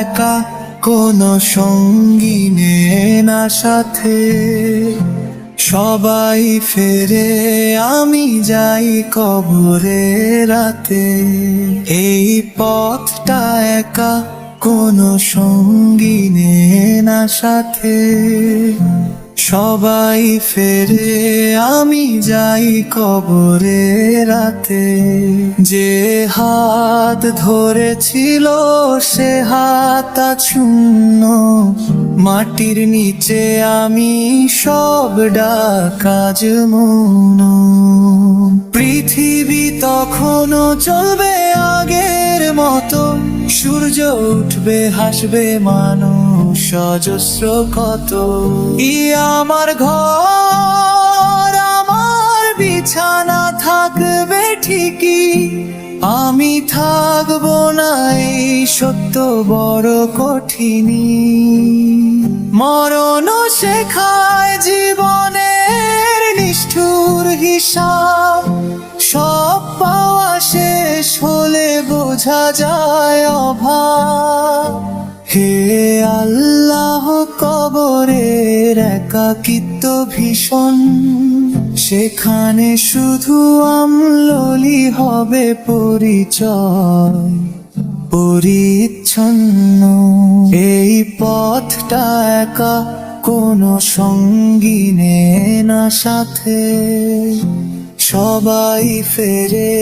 একা কোনো সঙ্গী নে সাথে। সবাই ফেরে, আমি যাই কবরে রাতে। এই পথটা একা কোনো সঙ্গী না সাথে। সবাই ফেরে, আমি যাই কবরে রাতে। যে হাত ধরেছিল, সে হাত শূন্য। মাটির নিচে আমি সব ডাকাজ মন। পৃথিবী তখনও চলবে আগের মতো। সূর্য উঠবে, হাসবে মানুষ। অজস্র কত? ই আমার ঘর, আমার বিছানা থাকবে ঠিকই। আমি থাকব না এই সত্য বড় কঠিনী। মরণ শেখায় জীবনের নিষ্ঠুর হিসাব। সব পাওয়া শেষ হলে বোঝা যায় অভাব। হে কবরের একাকিত্ব ভীষণ। সেখানে শুধু আমললি হবে পরিচয়, পরিচ্ছন্ন। এই পথটা একা কোনো সঙ্গী নে না সাথে। সবাই ফেরে,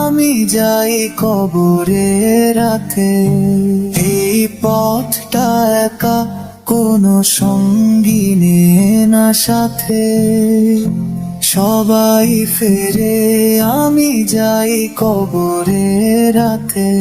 আমি যাই কবরে রাতে। এই পথটা একা কোনো সঙ্গী নে সাথে। সবাই ফেরে আমি যাই কবরে রাতে